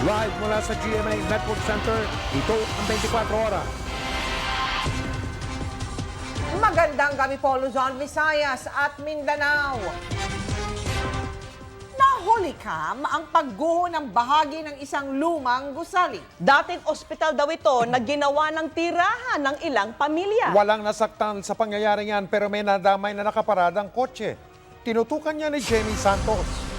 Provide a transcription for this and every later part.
Live mula sa GMA Network Center, ito ang 24 oras. Magandang gabi po Luzon, Visayas at Mindanao. Nahuli ka ang pagguho ng bahagi ng isang lumang gusali. Dating ospital daw ito na ginawa ng tirahan ng ilang pamilya. Walang nasaktan sa pangyayari yan pero may nadamay na nakaparadang kotse. Tinutukan niya ni Jenny Santos.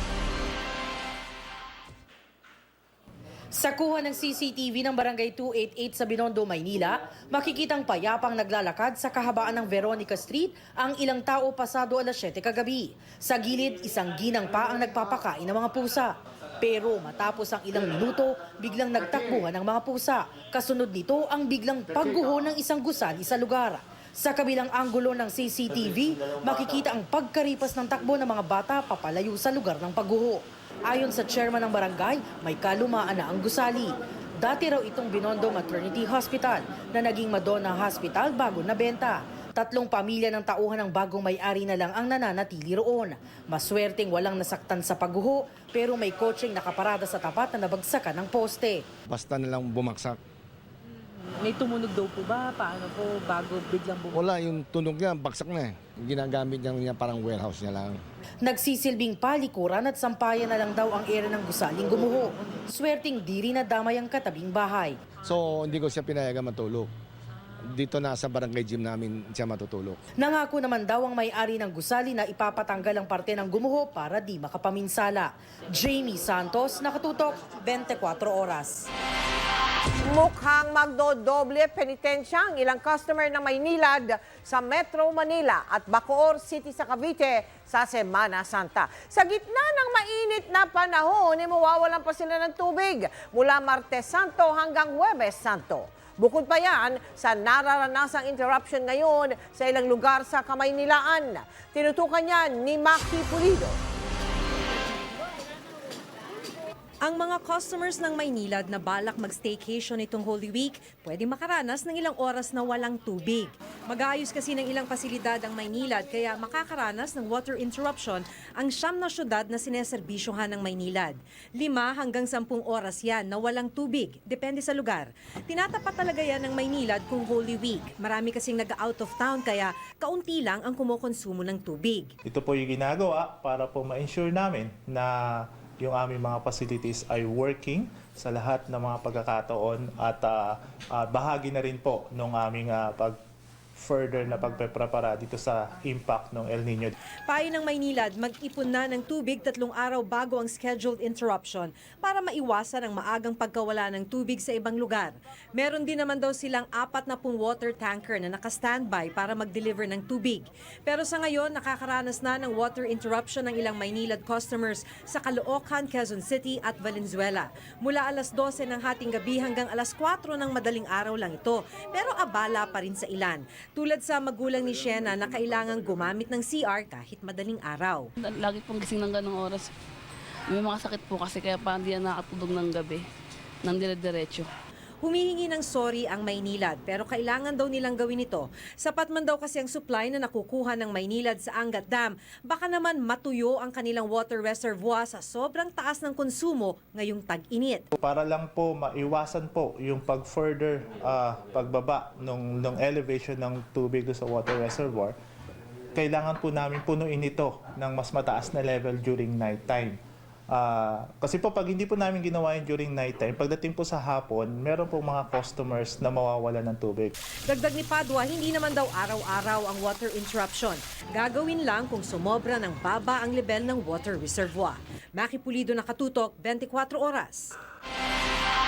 Sa kuha ng CCTV ng Barangay 288 sa Binondo, Maynila, makikitang payapang naglalakad sa kahabaan ng Veronica Street ang ilang tao pasado alas 7 kagabi. Sa gilid, isang ginang pa ang nagpapakain ng mga pusa. Pero matapos ang ilang minuto, biglang nagtakbuhan ng mga pusa. Kasunod nito ang biglang pagguho ng isang gusali sa lugar. Sa kabilang anggulo ng CCTV, makikita ang pagkaripas ng takbo ng mga bata papalayo sa lugar ng pagguho. Ayon sa chairman ng barangay, may kalumaan na ang gusali. Dati raw itong Binondo Maternity Hospital na naging Madonna Hospital bago nabenta. Tatlong pamilya ng tauhan ng bagong may-ari na lang ang nananatili roon. Maswerteng walang nasaktan sa pagguho pero may kotseng nakaparada sa tapat na nabagsakan ng poste. basta na lang bumaksak. May tumunog daw po ba? Paano po bago biglang bumalik? Wala, yung tunog niya, baksak na eh. Ginagamit niya, niya parang warehouse niya lang. Nagsisilbing palikuran at sampayan na lang daw ang ere ng gusaling gumuho. Swerteng di rin nadamay ang katabing bahay. So, hindi ko siya pinayagan matulog. Dito na sa barangay gym namin siya matutulog. Nangako naman daw ang may-ari ng gusali na ipapatanggal ang parte ng gumuho para di makapaminsala. Jamie Santos, nakatutok, 24 oras. Mukhang magdodoble penitensya ang ilang customer ng Maynilad sa Metro Manila at Bacoor City sa Cavite sa Semana Santa. Sa gitna ng mainit na panahon, eh, mawawalan pa sila ng tubig mula Martes Santo hanggang Huwebes Santo. Bukod pa yan sa nararanasang interruption ngayon sa ilang lugar sa Kamaynilaan. Tinutukan niya ni Maki Pulido. Ang mga customers ng Maynilad na balak mag-staycation itong Holy Week, pwede makaranas ng ilang oras na walang tubig. Mag-aayos kasi ng ilang pasilidad ang Maynilad kaya makakaranas ng water interruption ang siyam na syudad na sineserbisyohan ng Maynilad. Lima hanggang sampung oras yan na walang tubig, depende sa lugar. Tinatapat talaga yan ng Maynilad kung Holy Week. Marami kasing nag-out of town kaya kaunti lang ang kumukonsumo ng tubig. Ito po yung ginagawa para po ma-ensure namin na yung aming mga facilities ay working sa lahat ng mga pagkakataon at ah, ah, bahagi na rin po ng aming ah, pag further na pagpeprepara dito sa impact ng El Nino. Payo ng Maynilad, mag-ipon na ng tubig tatlong araw bago ang scheduled interruption para maiwasan ang maagang pagkawala ng tubig sa ibang lugar. Meron din naman daw silang apat na pong water tanker na naka-standby para mag-deliver ng tubig. Pero sa ngayon, nakakaranas na ng water interruption ng ilang Maynilad customers sa Caloocan, Quezon City at Valenzuela. Mula alas 12 ng hating gabi hanggang alas 4 ng madaling araw lang ito. Pero abala pa rin sa ilan. Tulad sa magulang ni Shena na kailangang gumamit ng CR kahit madaling araw. Lagi pong gising ng ganong oras. May mga sakit po kasi kaya pa hindi na nakatulog ng gabi. Nang dire-diretso. Humihingi ng sorry ang Maynilad pero kailangan daw nilang gawin ito. Sapat man daw kasi ang supply na nakukuha ng Maynilad sa Angat Dam. Baka naman matuyo ang kanilang water reservoir sa sobrang taas ng konsumo ngayong tag-init. Para lang po maiwasan po yung pag-further ah, pagbaba ng, ng elevation ng tubig sa water reservoir, kailangan po namin punuin ito ng mas mataas na level during night time. Ah, kasi po pag hindi po namin ginawa yun during night time, pagdating po sa hapon, meron po mga customers na mawawala ng tubig. Dagdag ni Padua, hindi naman daw araw-araw ang water interruption. Gagawin lang kung sumobra ng baba ang level ng water reservoir. Maki Pulido nakatutok, 24 oras.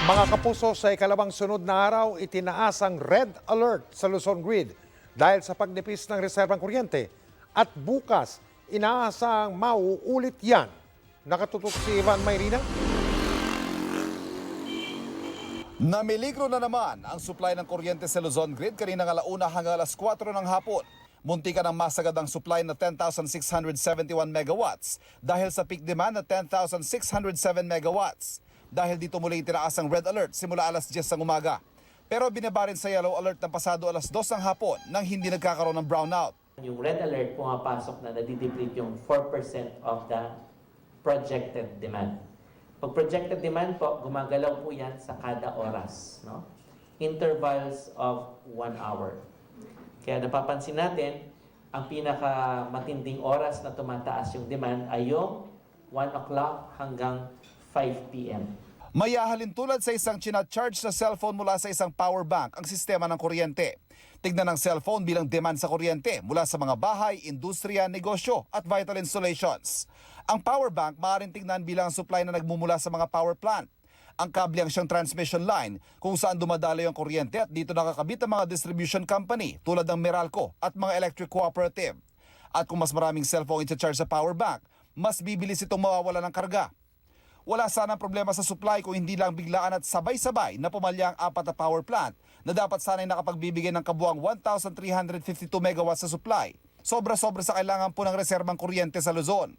Mga kapuso, sa ikalawang sunod na araw, itinaas ang red alert sa Luzon Grid dahil sa pagnipis ng reserbang kuryente. At bukas, inaasang mauulit yan. Nakatutok si Ivan Mayrina. Namiligro na naman ang supply ng kuryente sa Luzon Grid kaninang alauna hanggang alas 4 ng hapon. Munti ka ng masagad ang supply na 10,671 megawatts dahil sa peak demand na 10,607 megawatts. Dahil dito muli itinaas ang red alert simula alas 10 ng umaga. Pero binaba rin sa yellow alert ng pasado alas 2 ng hapon nang hindi nagkakaroon ng brownout. Yung red alert pumapasok na nadideplete yung 4% of the projected demand. Pag projected demand po, gumagalaw po yan sa kada oras. No? Intervals of one hour. Kaya napapansin natin, ang pinaka matinding oras na tumataas yung demand ay yung 1 o'clock hanggang 5 p.m. Mayahalin tulad sa isang charge na cellphone mula sa isang power bank ang sistema ng kuryente. Tignan ng cellphone bilang demand sa kuryente mula sa mga bahay, industriya, negosyo at vital installations. Ang power bank maaaring tignan bilang supply na nagmumula sa mga power plant. Ang kable ang siyang transmission line kung saan dumadaloy ang kuryente at dito nakakabit ang mga distribution company tulad ng Meralco at mga electric cooperative. At kung mas maraming cellphone charge sa power bank, mas bibilis itong mawawala ng karga. Wala sanang problema sa supply kung hindi lang biglaan at sabay-sabay na pumalya ang apat na power plant na dapat sana'y nakapagbibigay ng kabuang 1,352 megawatts sa supply. Sobra-sobra sa kailangan po ng reserbang kuryente sa Luzon.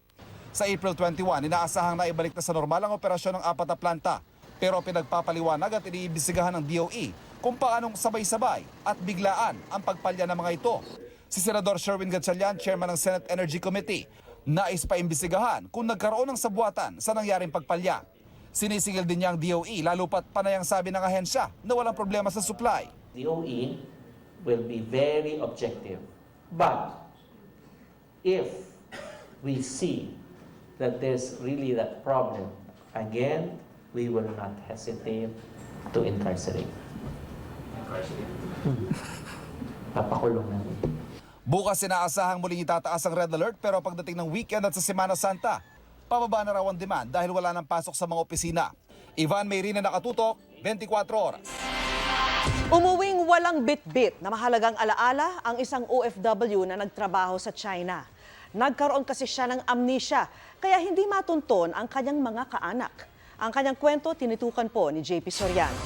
Sa April 21, inaasahang na ibalik na sa normal ang operasyon ng apat na planta. Pero pinagpapaliwanag at iniimbisigahan ng DOE kung paanong sabay-sabay at biglaan ang pagpalya ng mga ito. Si Senador Sherwin Gatchalian, chairman ng Senate Energy Committee, nais pa imbisigahan kung nagkaroon ng sabuatan sa nangyaring pagpalya. Sinisingil din niya ang DOE lalo pat panayang sabi ng ahensya na walang problema sa supply. DOE will be very objective. But if we see that there's really that problem, again, we will not hesitate to incarcerate. Papakulong namin. Bukas inaasahang muling itataas ang red alert pero pagdating ng weekend at sa Semana Santa, pababa na raw ang demand dahil wala nang pasok sa mga opisina. Ivan Mayrina nakatutok, 24 oras. Umuwing walang bit-bit na mahalagang alaala ang isang OFW na nagtrabaho sa China. Nagkaroon kasi siya ng amnesia, kaya hindi matunton ang kanyang mga kaanak. Ang kanyang kwento tinitukan po ni JP Soriano.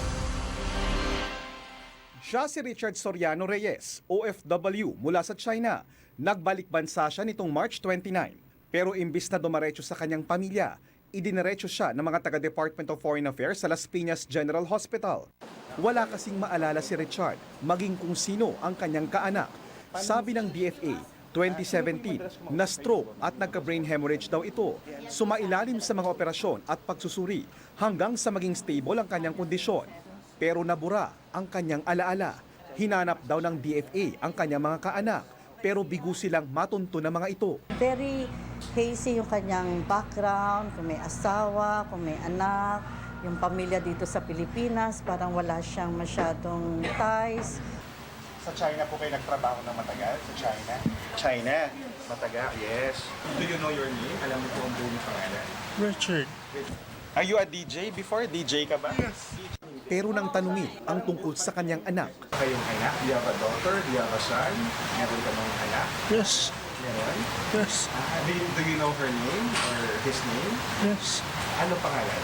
Siya si Richard Soriano Reyes, OFW mula sa China. Nagbalik bansa siya nitong March 29. Pero imbis na dumaretso sa kanyang pamilya, idiniretso siya ng mga taga-Department of Foreign Affairs sa Las Piñas General Hospital. Wala kasing maalala si Richard, maging kung sino ang kanyang kaanak. Sabi ng DFA, 2017, na-stroke at nagka-brain hemorrhage daw ito. Sumailalim sa mga operasyon at pagsusuri hanggang sa maging stable ang kanyang kondisyon. Pero nabura ang kanyang alaala. Hinanap daw ng DFA ang kanyang mga kaanak pero bigo silang matunto ng mga ito. Very hazy yung kanyang background, kung may asawa, kung may anak, yung pamilya dito sa Pilipinas, parang wala siyang masyadong ties. Sa China po kayo nagtrabaho ng matagal? Sa China? China? Matagal, yes. Do you know your name? Alam mo po ang buong pangalan? Richard. Are you a DJ before? DJ ka ba? Yes. Pero nang tanungin ang tungkol sa kanyang anak. Kayong anak? Do you have a daughter? Do you have a son? Meron ka bang anak? Yes. Yes. Ah, do, you, do you know her name or his name? Yes. Ano pangalan?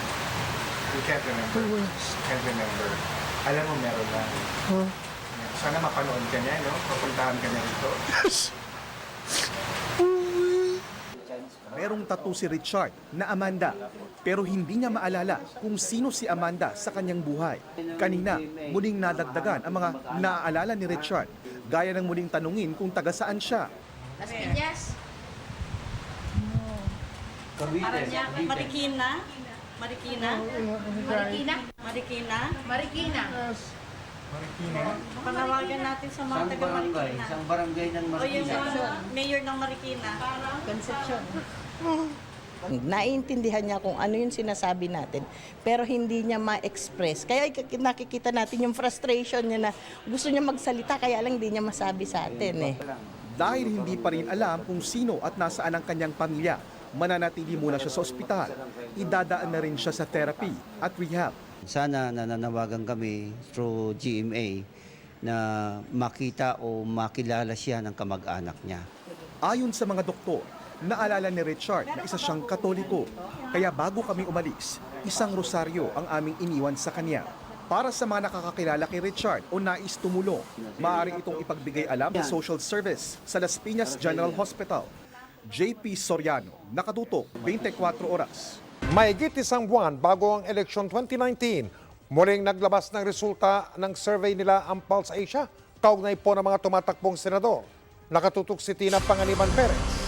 You can't remember? Yes. Can't remember. Alam mo meron lang. Huh? Sana mapanood ka niya, no? Papuntahan ka niya rito. Yes. Merong tattoo si Richard na Amanda pero hindi niya maalala kung sino si Amanda sa kanyang buhay. Kanina, muling nadagdagan ang mga naaalala ni Richard gaya ng muling tanungin kung taga saan siya. Las Piñas. Marikina. Marikina. Marikina. Marikina. Marikina. Panawagan natin sa mga taga Marikina. Isang barangay ng O yung mga mayor ng Marikina. Concepcion. Naiintindihan niya kung ano yung sinasabi natin, pero hindi niya ma-express. Kaya ik- nakikita natin yung frustration niya na gusto niya magsalita, kaya lang hindi niya masabi sa atin eh. Dahil hindi pa rin alam kung sino at nasaan ang kanyang pamilya, mananatili muna siya sa ospital. Idadaan na rin siya sa therapy at rehab. Sana nananawagan kami through GMA na makita o makilala siya ng kamag-anak niya. Ayon sa mga doktor, naalala ni Richard na isa siyang katoliko. Kaya bago kami umalis, isang rosaryo ang aming iniwan sa kanya. Para sa mga nakakakilala kay Richard o nais tumulong, maaari itong ipagbigay alam sa social service sa Las Piñas General Hospital. JP Soriano, nakatutok 24 oras. Mahigit isang buwan bago ang eleksyon 2019, muling naglabas ng resulta ng survey nila ang Pulse Asia, kaugnay po ng mga tumatakbong senador. Nakatutok si Tina Panganiban Perez.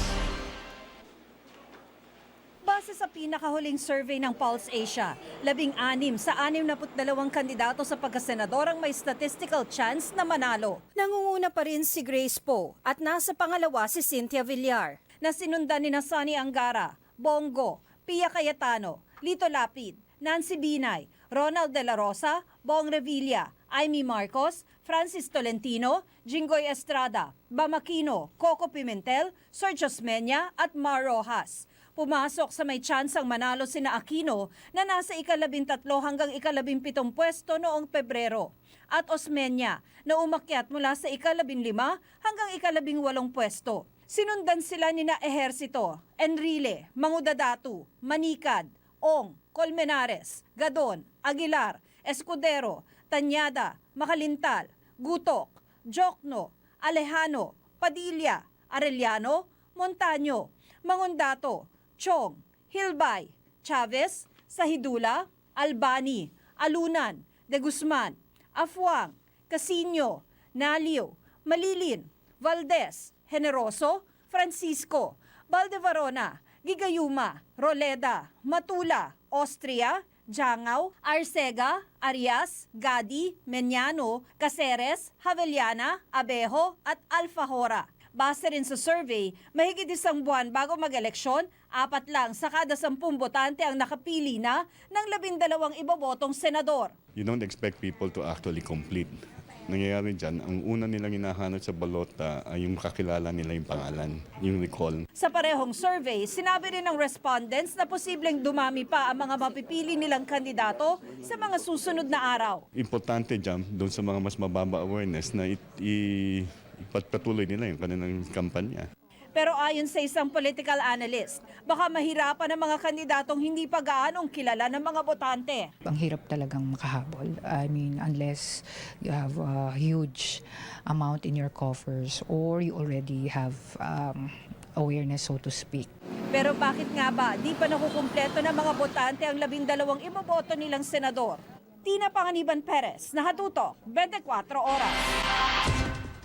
Sa pinakahuling survey ng Pulse Asia, labing anim sa anim na dalawang kandidato sa pagkasenador ang may statistical chance na manalo. Nangunguna pa rin si Grace Poe at nasa pangalawa si Cynthia Villar na sinundan ni na Sonny Angara, Bongo, Pia Cayetano, Lito Lapid, Nancy Binay, Ronald De La Rosa, Bong Revilla, Amy Marcos, Francis Tolentino, Jinggoy Estrada, Bamakino, Coco Pimentel, Sergio Osmeña at Mar Rojas. Pumasok sa may tsansang manalo sina Aquino na nasa ikalabintatlo hanggang ikalabimpitong pwesto noong Pebrero at Osmeña na umakyat mula sa ikalabinlima hanggang ikalabing walong pwesto. Sinundan sila ni na Ehersito, Enrile, Mangudadatu, Manikad, Ong, Colmenares, Gadon, Aguilar, Escudero, Tanyada, Makalintal, Gutok, Jokno, Alejano, Padilla, Arellano, Montaño, Mangondato, Chong, Hilbay, Chavez, Sahidula, Albani, Alunan, De Guzman, Afuang, Casino, Naliw, Malilin, Valdez, Generoso, Francisco, Valdevarona, Gigayuma, Roleda, Matula, Austria, Jangaw, Arcega, Arias, Gadi, Meñano, Caceres, Haveliana, Abejo at Alfajora. Base rin sa survey, mahigit isang buwan bago mag-eleksyon, apat lang sa kada sampung botante ang nakapili na ng labindalawang ibobotong senador. You don't expect people to actually complete. Nangyayari dyan, ang una nilang hinahanap sa balota ay yung kakilala nila yung pangalan, yung recall. Sa parehong survey, sinabi rin ng respondents na posibleng dumami pa ang mga mapipili nilang kandidato sa mga susunod na araw. Importante dyan, doon sa mga mas mababa awareness na it, i, ipagpatuloy nila yung kanilang kampanya. Pero ayon sa isang political analyst, baka mahirapan ang mga kandidatong hindi pa gaanong kilala ng mga botante. Ang hirap talagang makahabol. I mean, unless you have a huge amount in your coffers or you already have um, awareness, so to speak. Pero bakit nga ba di pa nakukumpleto ng mga botante ang labindalawang iboboto nilang senador? Tina Panganiban Perez, Nakatutok, 24 Oras.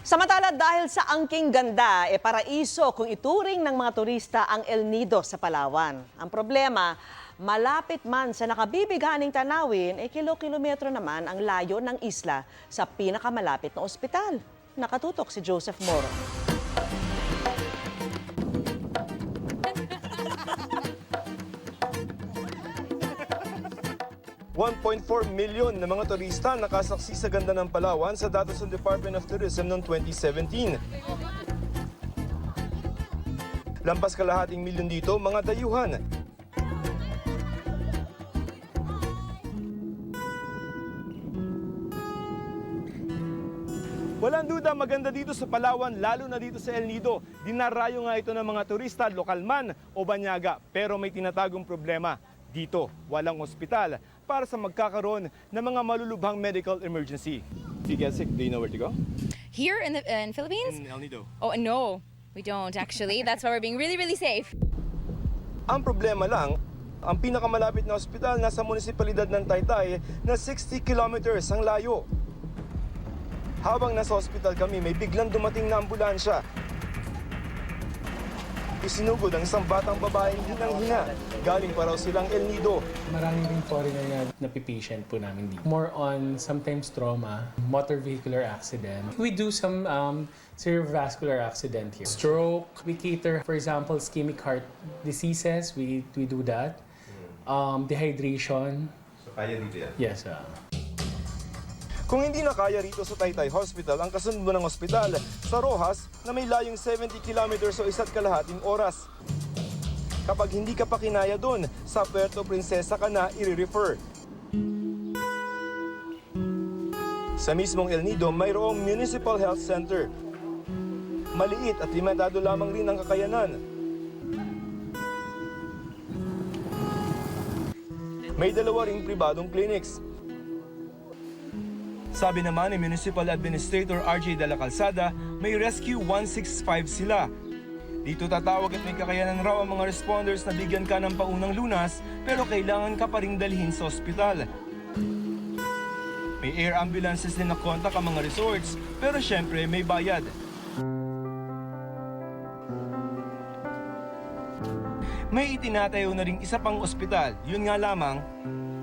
Samantala dahil sa angking ganda, e paraiso kung ituring ng mga turista ang El Nido sa Palawan. Ang problema, malapit man sa nakabibighaning tanawin, e kilo-kilometro naman ang layo ng isla sa pinakamalapit na ospital. Nakatutok si Joseph Moro. $1.4 million na mga turista nakasaksi sa ganda ng Palawan sa datos ng Department of Tourism noong 2017. Lampas kalahating milyon dito, mga dayuhan. Walang duda maganda dito sa Palawan, lalo na dito sa El Nido. Dinarayo nga ito ng mga turista, lokal man o banyaga. Pero may tinatagong problema. Dito, walang ospital para sa magkakaroon ng mga malulubhang medical emergency. If you get sick, do you know where to go? Here in the in Philippines? In El Nido. Oh no, we don't actually. That's why we're being really really safe. Ang problema lang, ang pinakamalapit na ospital nasa munisipalidad ng Taytay na 60 kilometers ang layo. Habang nasa ospital kami, may biglang dumating na ambulansya. Isinugod ang isang batang babaeng hinang-hina. Galing pa raw silang El Nido. Maraming rin foreigner na napipatient po namin dito. More on sometimes trauma, motor vehicular accident. We do some um, cerebrovascular accident here. Stroke, we cater, for example, ischemic heart diseases, we, we do that. Um, dehydration. So kaya dito yan? Yes. Uh, Kung hindi na kaya rito sa Taytay Hospital, ang kasunod ng ospital sa Rojas na may layong 70 kilometers o isa't kalahating oras. Kapag hindi ka pa kinaya doon, sa Puerto Princesa ka na i-refer. Sa mismong El Nido, mayroong Municipal Health Center. Maliit at limitado lamang rin ang kakayanan. May dalawa ring pribadong clinics. Sabi naman ni Municipal Administrator RJ De La Calzada, may Rescue 165 sila. Dito tatawag at may kakayanan raw ang mga responders na bigyan ka ng paunang lunas pero kailangan ka pa ring dalhin sa ospital. May air ambulances din na kontak ang mga resorts pero syempre may bayad. May itinatayo na ring isa pang ospital. Yun nga lamang,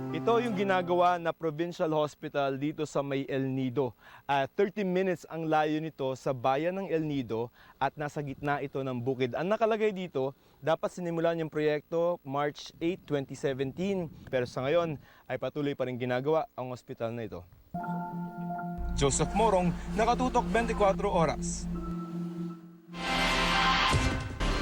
Ito yung ginagawa na provincial hospital dito sa may El Nido. At 30 minutes ang layo nito sa bayan ng El Nido at nasa gitna ito ng bukid. Ang nakalagay dito, dapat sinimulan yung proyekto March 8, 2017. Pero sa ngayon ay patuloy pa rin ginagawa ang hospital na ito. Joseph Morong, nakatutok 24 oras.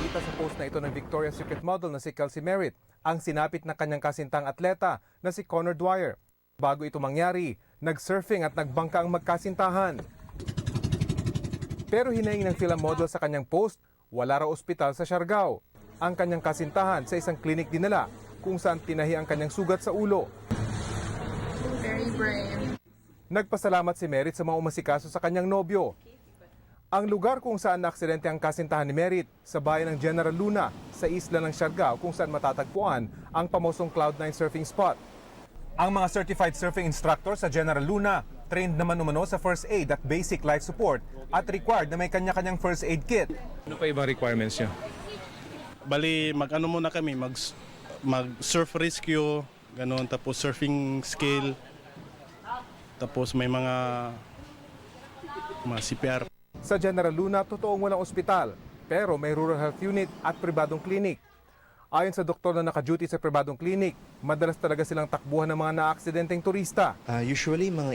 Kita sa post na ito ng Victoria's Secret model na si Kelsey Merritt ang sinapit ng kanyang kasintang atleta na si Connor Dwyer. Bago ito mangyari, nag-surfing at nagbangka ang magkasintahan. Pero hinaing ng film model sa kanyang post, wala raw ospital sa Siargao. Ang kanyang kasintahan sa isang klinik dinala kung saan tinahi ang kanyang sugat sa ulo. Very brave. Nagpasalamat si Merit sa mga umasikaso sa kanyang nobyo. Ang lugar kung saan naaksidente ang kasintahan ni Merit sa bayan ng General Luna sa isla ng Siargao kung saan matatagpuan ang pamosong Cloud9 surfing spot. Ang mga certified surfing instructor sa General Luna trained naman umano sa first aid at basic life support at required na may kanya-kanyang first aid kit. Ano pa ibang requirements nyo? Bali, mag-ano muna kami, mag, mag surf rescue, ganun, tapos surfing skill, tapos may mga, mga CPR. Sa General Luna, totoong walang ospital, pero may rural health unit at pribadong klinik. Ayon sa doktor na naka-duty sa pribadong klinik, madalas talaga silang takbuhan ng mga naaksidenteng turista. Uh, usually mga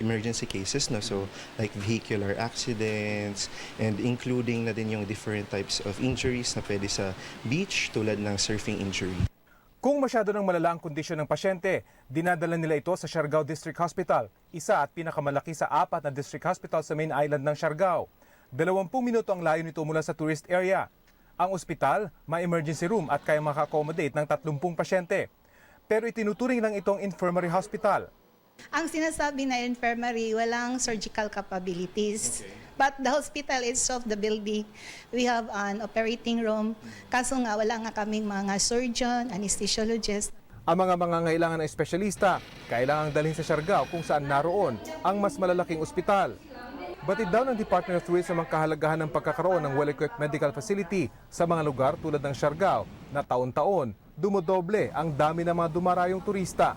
emergency cases no so like vehicular accidents and including na din yung different types of injuries na pwede sa beach tulad ng surfing injury. Kung masyado ng malala ang kondisyon ng pasyente, dinadala nila ito sa Siargao District Hospital, isa at pinakamalaki sa apat na district hospital sa main island ng Siargao. 20 minuto ang layo nito mula sa tourist area. Ang ospital, may emergency room at kaya maka-accommodate ng 30 pasyente. Pero itinuturing lang itong infirmary hospital. Ang sinasabi na infirmary, walang surgical capabilities. But the hospital itself, the building, we have an operating room. Kaso nga, wala nga kaming mga surgeon, anesthesiologist. Ang mga mangangailangan ng espesyalista, kailangang dalhin sa Siargao kung saan naroon ang mas malalaking ospital. Batid daw ng Department of Tourism ang kahalagahan ng pagkakaroon ng well-equipped medical facility sa mga lugar tulad ng Siargao na taon-taon dumodoble ang dami ng mga dumarayong turista.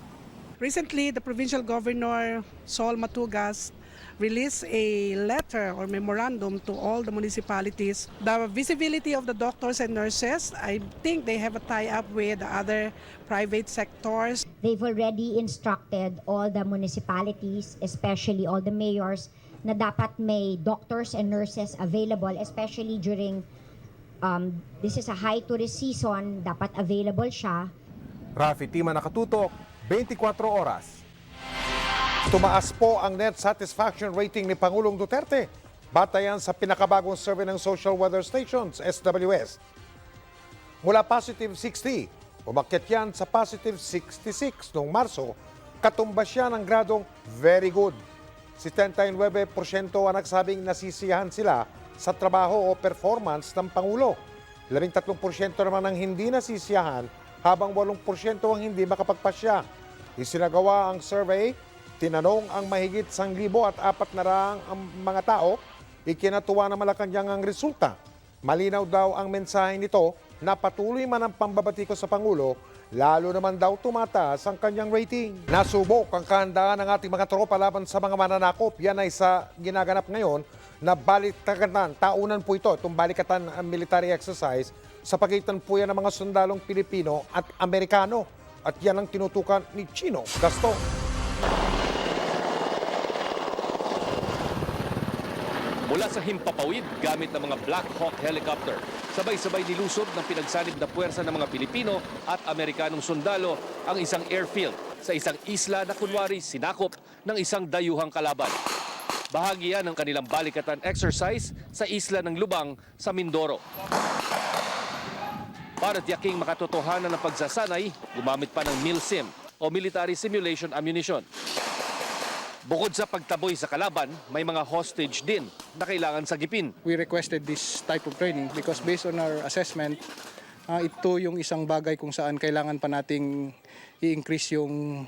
Recently, the provincial governor, Sol Matugas, released a letter or memorandum to all the municipalities. The visibility of the doctors and nurses, I think they have a tie-up with the other private sectors. They've already instructed all the municipalities, especially all the mayors, na dapat may doctors and nurses available, especially during um, this is a high tourist season, dapat available siya. Rafi Tima nakatutok, 24 oras. Tumaas po ang net satisfaction rating ni Pangulong Duterte. Batayan sa pinakabagong survey ng Social Weather Stations, SWS. Mula positive 60, umakyat yan sa positive 66 noong Marso, katumbas siya ng gradong very good. 79% ang nagsabing nasisiyahan sila sa trabaho o performance ng Pangulo. 13% naman ang hindi nasisiyahan habang 8% ang hindi makapagpasya. Isinagawa ang survey, tinanong ang mahigit 1,000 at apat na raang ang mga tao, ikinatuwa na Malacanang ang resulta. Malinaw daw ang mensahe nito na patuloy man ang pambabati ko sa Pangulo, lalo naman daw tumataas ang kanyang rating. Nasubok ang kahandaan ng ating mga tropa laban sa mga mananakop. Yan ay sa ginaganap ngayon na balikatan. Taunan po ito, itong balikatan military exercise sa pagitan po yan ng mga sundalong Pilipino at Amerikano. At yan ang tinutukan ni Chino Gaston. Mula sa himpapawid gamit ng mga Black Hawk helicopter, sabay-sabay nilusob ng pinagsanib na puwersa ng mga Pilipino at Amerikanong sundalo ang isang airfield sa isang isla na kunwari sinakop ng isang dayuhang kalaban. Bahagi yan ng kanilang balikatan exercise sa isla ng Lubang sa Mindoro. Para tiyaking makatotohanan ng pagsasanay, gumamit pa ng MILSIM o Military Simulation Ammunition. Bukod sa pagtaboy sa kalaban, may mga hostage din na kailangan sagipin. We requested this type of training because based on our assessment, uh, ito yung isang bagay kung saan kailangan pa nating i-increase yung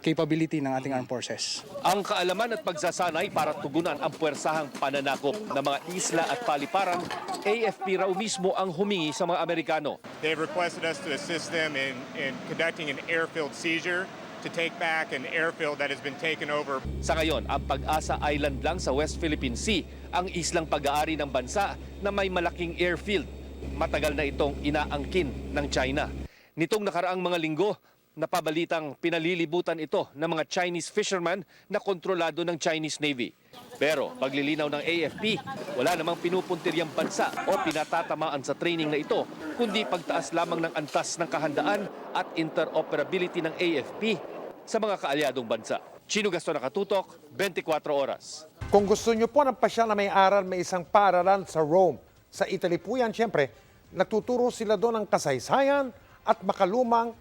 capability ng ating armed forces. Ang kaalaman at pagsasanay para tugunan ang puwersahang pananakop ng mga isla at paliparan, AFP raw mismo ang humingi sa mga Amerikano. They've requested us to assist them in, in conducting an airfield seizure to take back an airfield that has been taken over. Sa ngayon, ang Pag-asa Island lang sa West Philippine Sea ang islang pag-aari ng bansa na may malaking airfield. Matagal na itong inaangkin ng China. Nitong nakaraang mga linggo, napabalitang pinalilibutan ito ng mga Chinese fishermen na kontrolado ng Chinese Navy. Pero paglilinaw ng AFP, wala namang pinupuntiryang bansa o pinatatamaan sa training na ito, kundi pagtaas lamang ng antas ng kahandaan at interoperability ng AFP sa mga kaalyadong bansa. Chino Gaston Nakatutok, 24 oras. Kung gusto nyo po ng pasya na may aral, may isang paaralan sa Rome. Sa Italy po yan, siyempre, nagtuturo sila doon ng kasaysayan at makalumang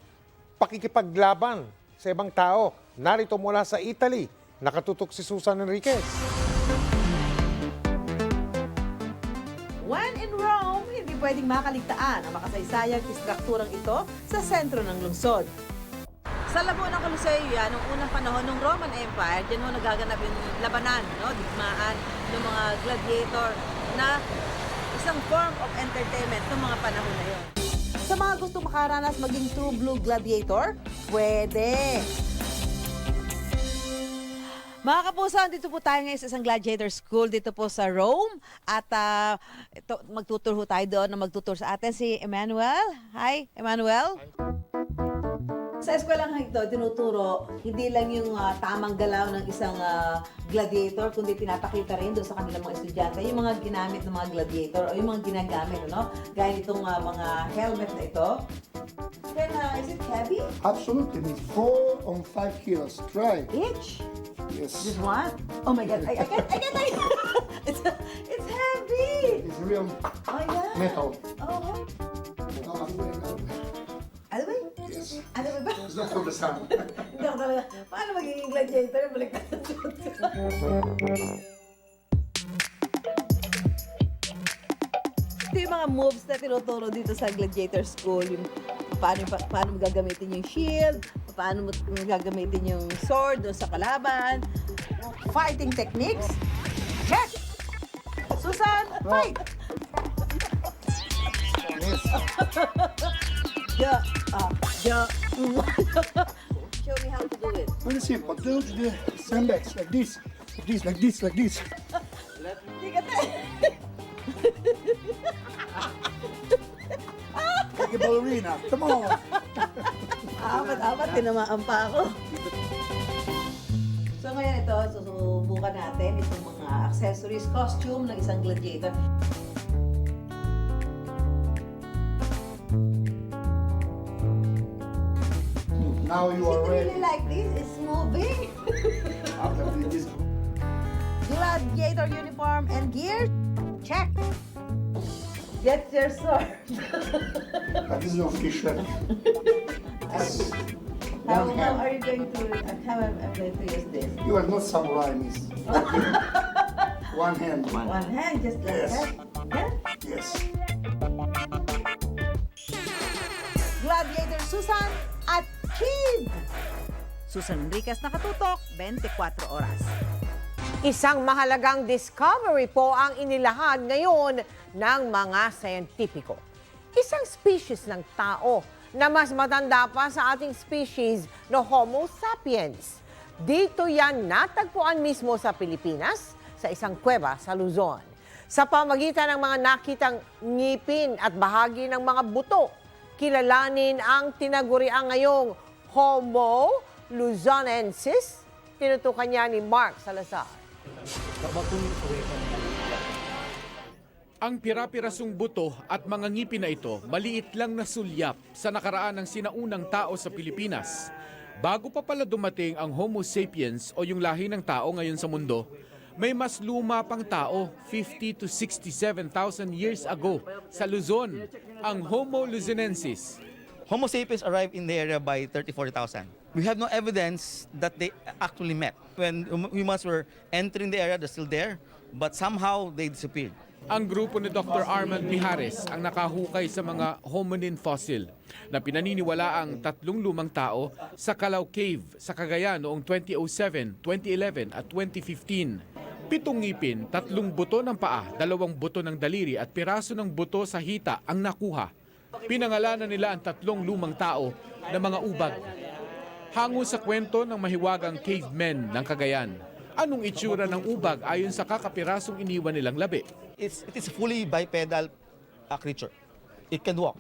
pakikipaglaban sa ibang tao. Narito mula sa Italy, nakatutok si Susan Enriquez. When in Rome, hindi pwedeng makaligtaan ang makasaysayang istrukturang ito sa sentro ng lungsod. Sa labo ng Coliseo yan, noong unang panahon ng Roman Empire, dyan ho nagaganap yung labanan, no? digmaan ng mga gladiator na isang form of entertainment ng mga panahon na yon. Sa mga gusto makaranas maging true blue gladiator, pwede. Mga kapuso, dito po tayo ngayon sa isang gladiator school dito po sa Rome. At ah, ito, magtuturo ho tayo doon na magtuturo sa atin si Emmanuel. Hi, Emmanuel. Sa eskwelahan ito, tinuturo hindi lang yung ah, tamang galaw ng isang ah, gladiator, kundi pinapakita rin doon sa kanilang mga estudyante yung mga ginamit ng mga gladiator o yung mga ginagamit, ano? Gaya nitong ah, mga helmet na ito. Then, ah, is it heavy? Absolutely, it's four on five kilos. Try. Each? Yes. Just one? Oh my God, I, I can't, I can't, I it's, it's heavy! It's real Oh yeah. metal. Oh, No, I'm doing that. ano ba? Yes. Ano ba ba? It's not for the sun. Hindi ako talaga. Paano magiging gladiator? Baliktad ang suot ko. Ito yung mga moves na tinuturo dito sa gladiator school. Yung paano, pa, paano mo gagamitin yung shield, paano mo gagamitin yung sword doon sa kalaban, fighting techniques. Check! Susan, fight! Yes. Yeah, uh, yeah. Show me how to do it. Very simple. Do the sandbags like this, like this, like this, like this. Like a ballerina. Come on. Apat-apat, tinamaan pa ako. So ngayon ito, susubukan natin itong mga accessories, costume ng isang gladiator. Now you are ready. really like this? It's moving. After this, Gladiator uniform and gear? Check. Get your sword. but this is official. How, how hand. are you going to, how am I going to use this? You are not samurai, miss. One hand. One hand, just like Yes. that. Yeah? Yes. Gladiator Susan at Kid. Susan Enriquez nakatutok, 24 oras. Isang mahalagang discovery po ang inilahad ngayon ng mga scientifico. Isang species ng tao na mas matanda pa sa ating species no Homo sapiens. Dito yan natagpuan mismo sa Pilipinas sa isang kuweba sa Luzon. Sa pamagitan ng mga nakitang ngipin at bahagi ng mga buto, kilalanin ang tinaguriang ngayong Homo luzonensis. Tinutukan niya ni Mark Salazar. Ang pira-pirasong buto at mga ngipin na ito maliit lang na sulyap sa nakaraan ng sinaunang tao sa Pilipinas. Bago pa pala dumating ang Homo sapiens o yung lahi ng tao ngayon sa mundo, may mas luma pang tao 50 to 67,000 years ago sa Luzon, ang Homo luzonensis. Homo sapiens arrived in the area by 34,000. We have no evidence that they actually met. When hum- humans were entering the area, they're still there, but somehow they disappeared. Ang grupo ni Dr. Armand Mijares ang nakahukay sa mga hominin fossil na pinaniniwala ang tatlong lumang tao sa Calao Cave sa Cagayan noong 2007, 2011 at 2015. Pitong ngipin, tatlong buto ng paa, dalawang buto ng daliri at piraso ng buto sa hita ang nakuha. Pinangalanan nila ang tatlong lumang tao na mga ubag. Hango sa kwento ng mahiwagang cavemen ng Cagayan. Anong itsura ng ubag ayon sa kakapirasong iniwan nilang labi? It's, it is fully bipedal uh, creature. It can walk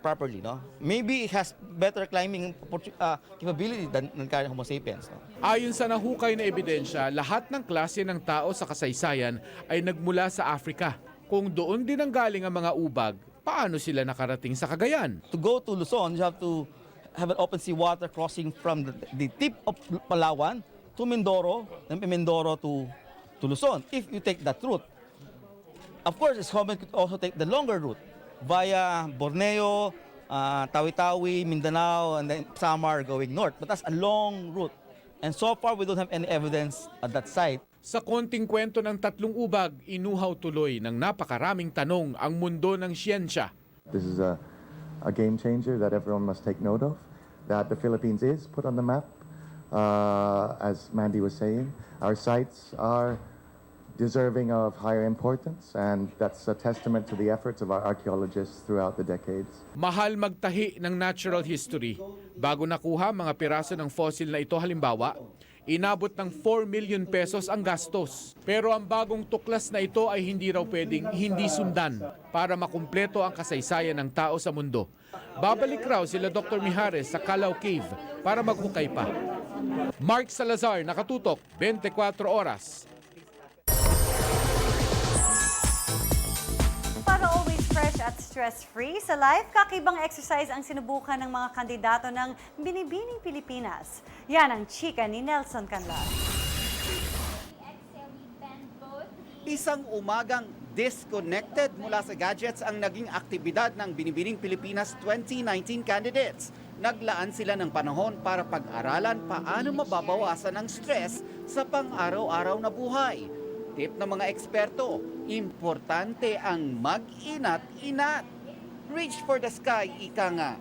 properly, no? Maybe it has better climbing uh, capability than, than current Homo sapiens, no? Ayon sa nahukay na ebidensya, lahat ng klase ng tao sa kasaysayan ay nagmula sa Afrika. Kung doon din ang galing ang mga ubag, paano sila nakarating sa Cagayan? To go to Luzon, you have to have an open sea water crossing from the, tip of Palawan to Mindoro, and Mindoro to, to Luzon. If you take that route, of course, it's common to also take the longer route via Borneo, uh, Tawi-Tawi, Mindanao, and then Samar going north. But that's a long route. And so far, we don't have any evidence at that site. Sa konting kwento ng tatlong ubag, inuhaw tuloy ng napakaraming tanong ang mundo ng siyensya. This is a, a game changer that everyone must take note of, that the Philippines is put on the map. Uh, as Mandy was saying, our sites are deserving of higher importance, and that's a testament to the efforts of our archaeologists throughout the decades. Mahal magtahi ng natural history. Bago nakuha mga piraso ng fossil na ito halimbawa, inabot ng 4 million pesos ang gastos. Pero ang bagong tuklas na ito ay hindi raw pwedeng hindi sundan para makumpleto ang kasaysayan ng tao sa mundo. Babalik raw sila Dr. Mijares sa Calao Cave para maghukay pa. Mark Salazar, nakatutok, 24 oras. Stress-free sa life, kakibang exercise ang sinubukan ng mga kandidato ng Binibining Pilipinas. Yan ang chika ni Nelson Canlas. Isang umagang disconnected mula sa gadgets ang naging aktibidad ng Binibining Pilipinas 2019 candidates. Naglaan sila ng panahon para pag-aralan paano mababawasan ang stress sa pang-araw-araw na buhay. Tip ng mga eksperto, importante ang mag-inat-inat. Reach for the sky, ika nga.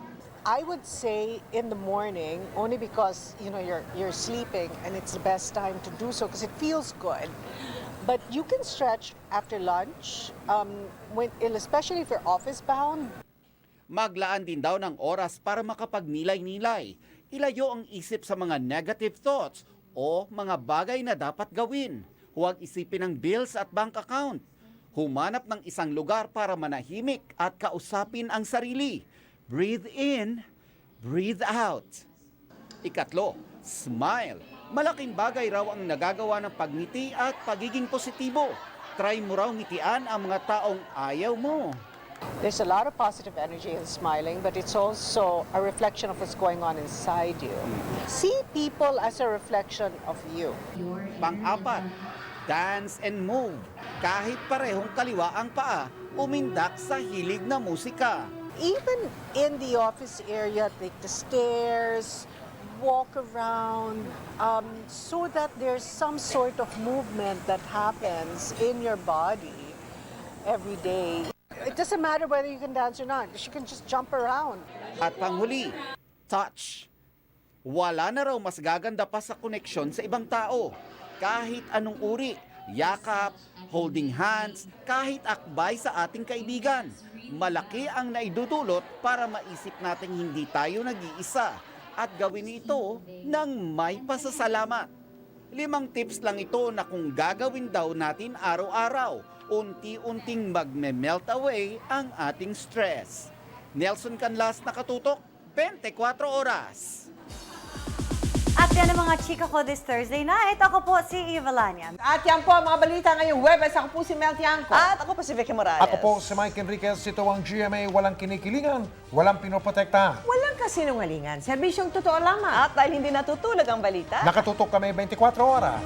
I would say in the morning only because you know you're you're sleeping and it's the best time to do so because it feels good. But you can stretch after lunch, um, when, especially if you're office bound. Maglaan din daw ng oras para makapagnilay-nilay. Ilayo ang isip sa mga negative thoughts o mga bagay na dapat gawin. Huwag isipin ang bills at bank account. Humanap ng isang lugar para manahimik at kausapin ang sarili. Breathe in, breathe out. Ikatlo, smile. Malaking bagay raw ang nagagawa ng pagngiti at pagiging positibo. Try mo raw ngitian ang mga taong ayaw mo. There's a lot of positive energy in smiling, but it's also a reflection of what's going on inside you. See people as a reflection of you. Pang-apat, dance and move. Kahit parehong kaliwa ang paa, umindak sa hilig na musika. Even in the office area, take the stairs, walk around, um, so that there's some sort of movement that happens in your body every day. It doesn't matter whether you can dance or not. You can just jump around. At panghuli, touch. Wala na raw mas gaganda pa sa koneksyon sa ibang tao. Kahit anong uri, yakap, holding hands, kahit akbay sa ating kaibigan. Malaki ang naidudulot para maisip nating hindi tayo nag-iisa at gawin ito ng may pasasalamat. Limang tips lang ito na kung gagawin daw natin araw-araw, unti-unting magme-melt away ang ating stress. Nelson Canlas nakatutok, 24 oras. Yan ang mga chika ko this Thursday night. Ako po si Eva Lanyan. At yan po ang mga balita ngayong Webes. Ako po si Mel Tiangco. At ako po si Vicky Morales. Ako po si Mike Enriquez. Ito ang GMA. Walang kinikilingan, walang pinoprotektahan. Walang kasinungalingan. Serbisyong totoo lamang. At dahil hindi natutulog ang balita, Nakatutok kami 24 oras.